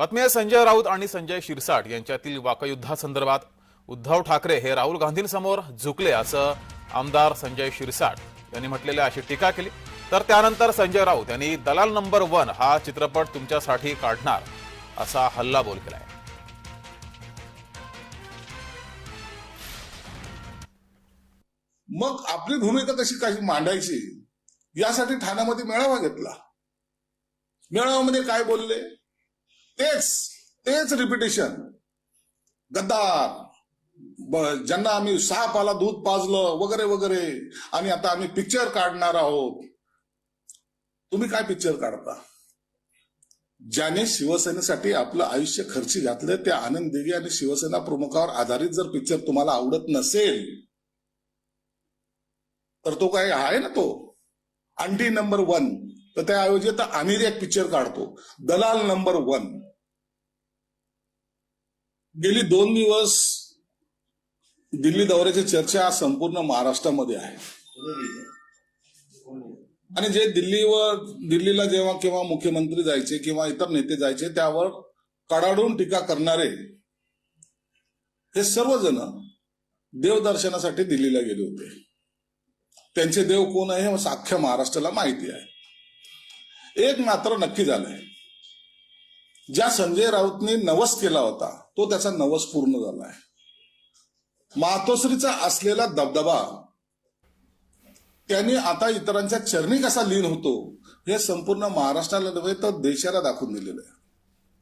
बातमी आहे संजय राऊत आणि संजय शिरसाट यांच्यातील वाकयुद्धासंदर्भात. उद्धव ठाकरे हे राहुल गांधींसमोर झुकले असं आमदार संजय शिरसाट यांनी म्हटलेल्या अशी टीका केली. तर त्यानंतर संजय राऊत यांनी दलाल नंबर वन हा चित्रपट तुमच्यासाठी काढणार असा हल्लाबोल केलाय. मग आपली भूमिका कशी काही मांडायची? यासाठी ठाण्यामध्ये मेळावा घेतला. मेळाव्यामध्ये काय बोलले? तेच तेच रिपिटेशन गद्दार. ज्यांना आम्ही सहा पाला दूध पाजलं वगैरे वगैरे आणि आता आम्ही पिक्चर काढणार आहोत. तुम्ही काय पिक्चर काढता? ज्याने शिवसेनेसाठी आपलं आयुष्य खर्ची घातलं त्या आनंद दिघे आणि शिवसेना प्रमुखावर आधारित जर पिक्चर तुम्हाला आवडत नसेल तर तो काय आहे ना तो? अंटी नंबर वन तर त्याऐवजी आता आम्ही एक पिक्चर काढतो. दलाल नंबर वन गेली दोन दिवस दिल्ली दौऱ्याची चर्चा संपूर्ण महाराष्ट्रामध्ये आहे. आणि जे दिल्लीवर दिल्लीला जेव्हा किंवा मुख्यमंत्री जायचे किंवा इतर नेते जायचे त्यावर कडाडून टीका करणारे हे सर्वजण देवदर्शनासाठी दिल्लीला गेले होते. त्यांचे देव कोण आहे हे अख्ख्या महाराष्ट्राला माहिती आहे. एक मात्र नक्की झालंय. ज्या संजय राऊतने नवस केला होता तो त्याचा नवस पूर्ण झालाय. मातोश्रीचा असलेला दबदबा त्यांनी आता इतरांच्या चरणी कसा लीन होतो हे संपूर्ण महाराष्ट्राला नव्हे तर देशाला दाखवून दिलेलं आहे.